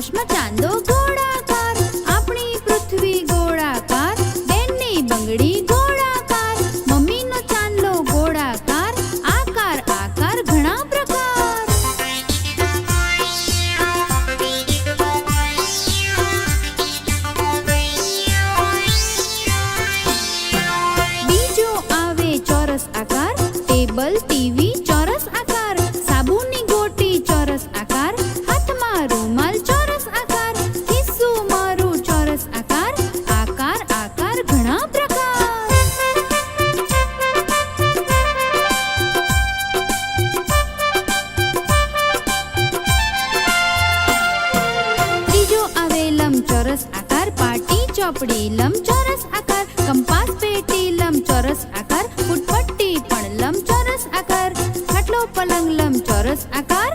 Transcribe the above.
આકાશમાં ચાંદો ગોળાકાર. આપણી પૃથ્વી ગોળાકાર. બેનની બંગડી ગોળાકાર. મમ્મીનો ચાંદલો ગોળાકાર. આકાર આકાર ઘણા પ્રકાર. બીજો આવે ચોરસ આકાર. ટેબલ, ટીવી, ચોરસ આકાર. કાપડી લંબચોરસ આકાર કંપાસ પેટી લંબચોરસ આકાર ફૂટપટ્ટી પણ લંબચોરસ આકાર ખાટલો પલંગ લંબચોરસ આકાર